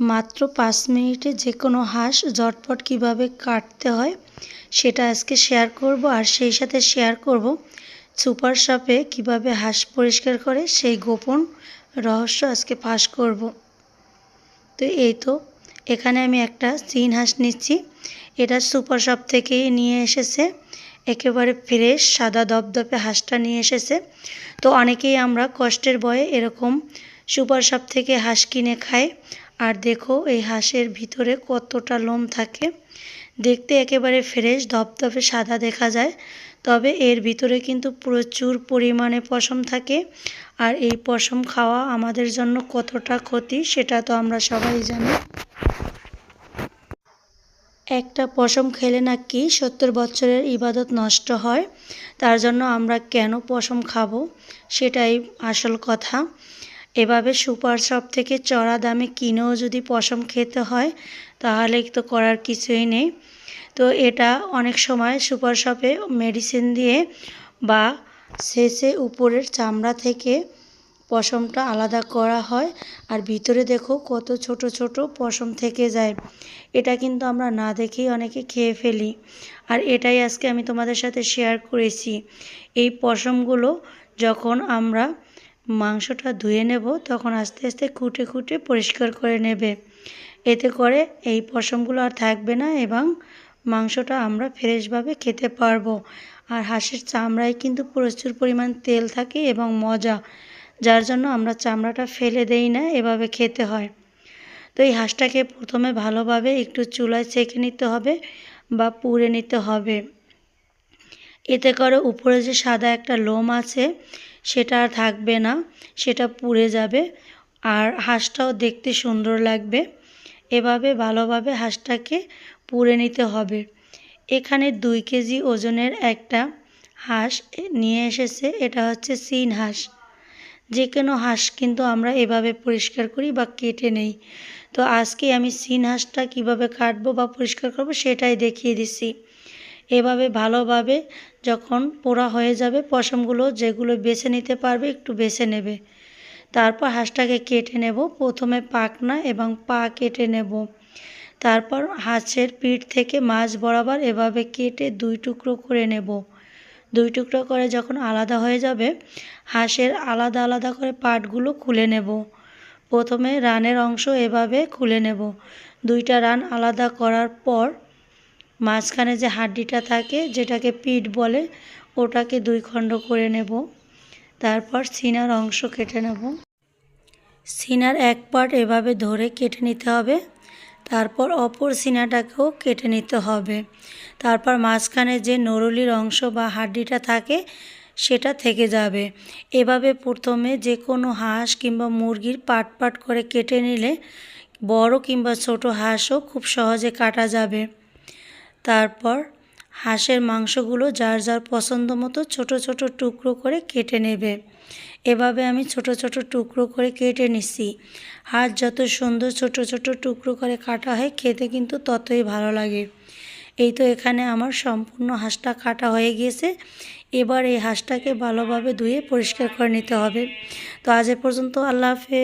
মাত্র পাঁচ মিনিটে যে কোনো হাঁস ঝটপট কীভাবে কাটতে হয় সেটা আজকে শেয়ার করব আর সেই সাথে শেয়ার করব সুপার শপে কীভাবে হাঁস পরিষ্কার করে সেই গোপন রহস্য আজকে ফাঁস করব। তো এই তো, এখানে আমি একটা চীন হাঁস নিচ্ছি। এটা সুপার শপ থেকেই নিয়ে এসেছে। একেবারে ফ্রেশ, সাদা দপদপে হাঁসটা নিয়ে এসেছে। তো অনেকেই আমরা কষ্টের বয়ে এরকম সুপার শপ থেকে হাঁস কিনে খাই আর দেখো এই হাঁসের ভিতরে কতটা লোম থাকে। দেখতে একেবারে ফ্রেশ, ধপধপে সাদা দেখা যায়। তবে এর ভিতরে কিন্তু প্রচুর পরিমাণে পশম থাকে। আর এই পশম খাওয়া আমাদের জন্য কতটা ক্ষতি সেটা তো আমরা সবাই জানি। একটা পশম খেলে নাকি সত্তর বছরের ইবাদত নষ্ট হয়। তার জন্য আমরা কেন পশম খাব সেটাই আসল কথা। এভাবে সুপার শপ থেকে চড়া দামে কিনেও যদি পশম খেতে হয়, তাহলে তো করার কিছুই নেই। তো এটা অনেক সময় সুপার শপে মেডিসিন দিয়ে বা শেষে উপরের চামড়া থেকে পশমটা আলাদা করা হয়। আর ভিতরে দেখো কত ছোট ছোট পশম থেকে যায়। এটা কিন্তু আমরা না দেখেই অনেকে খেয়ে ফেলি। আর এটাই আজকে আমি তোমাদের সাথে শেয়ার করেছি। এই পশমগুলো যখন আমরা মাংসটা ধুয়ে নেব, তখন আস্তে আস্তে খুঁটে খুঁটে পরিষ্কার করে নেবে। এতে করে এই পশমগুলো আর থাকবে না এবং মাংসটা আমরা ফ্রেশভাবে খেতে পারব। আর হাঁসের চামড়ায় কিন্তু প্রচুর পরিমাণ তেল থাকে এবং মজা, যার জন্য আমরা চামড়াটা ফেলে দেই না, এভাবে খেতে হয়। তো এই হাঁসটাকে প্রথমে ভালোভাবে একটু চুলায় ছেঁকে নিতে হবে বা পুড়ে নিতে হবে। এতে করে উপরে যে সাদা একটা লোম আছে সেটা আর থাকবে না, সেটা পুড়ে যাবে আর হাঁসটাও দেখতে সুন্দর লাগবে। এভাবে, ভালোভাবে হাঁসটাকে পুড়ে নিতে হবে। এখানে দুই কেজি ওজনের একটা হাঁস নিয়ে এসেছে, এটা হচ্ছে সিন হাঁস। যে কোনো হাঁস কিন্তু আমরা এভাবে পরিষ্কার করি বা কেটে নেই। তো আজকে আমি সিন হাঁসটা কীভাবে কাটবো বা পরিষ্কার করব সেটাই দেখিয়ে দিছি এভাবে ভালোভাবে যখন পোড়া হয়ে যাবে, পশমগুলো যেগুলো বেছে নিতে পারবে একটু বেছে নেবে। তারপর হাঁসটাকে কেটে নেব। প্রথমে পাকনা এবং পা কেটে নেব। তারপর হাঁসের পিঠ থেকে মাছ বরাবর এভাবে কেটে দুই টুকরো করে নেব। দুই টুকরো করে যখন আলাদা হয়ে যাবে, হাঁসের আলাদা আলাদা করে পাটগুলো খুলে নেব। প্রথমে রানের অংশ এভাবে খুলে নেব। দুইটা রান আলাদা করার পর মাঝখানে যে হাড্ডিটা থাকে, যেটাকে পিঠ বলে, ওটাকে দুই খণ্ড করে নেব। তারপর সিনার অংশ কেটে নেব। সিনার এক পার্ট এভাবে ধরে কেটে নিতে হবে। তারপর অপর সিনাটাকেও কেটে নিতে হবে। তারপর মাঝখানে যে নরলির অংশ বা হাড্ডিটা থাকে, সেটা থেকে যাবে। এভাবে প্রথমে যে কোনো হাঁস কিংবা মুরগির পাট পাট করে কেটে নিলে, বড় কিংবা ছোট হাঁসও খুব সহজে কাটা যাবে। তারপর হাঁসের মাংসগুলো যার যার পছন্দ মতো ছোটো ছোটো টুকরো করে কেটে নেবে। এভাবে আমি ছোট ছোট টুকরো করে কেটে নিছি হাঁস যত সুন্দর ছোট ছোট টুকরো করে কাটা হয়, খেতে কিন্তু ততই ভালো লাগে। এই তো এখানে আমার সম্পূর্ণ হাঁসটা কাটা হয়ে গিয়েছে। এবার এই হাঁসটাকে ভালোভাবে ধুয়ে পরিষ্কার করে নিতে হবে। তো আজ এ পর্যন্ত আল্লাহ হাফেজ।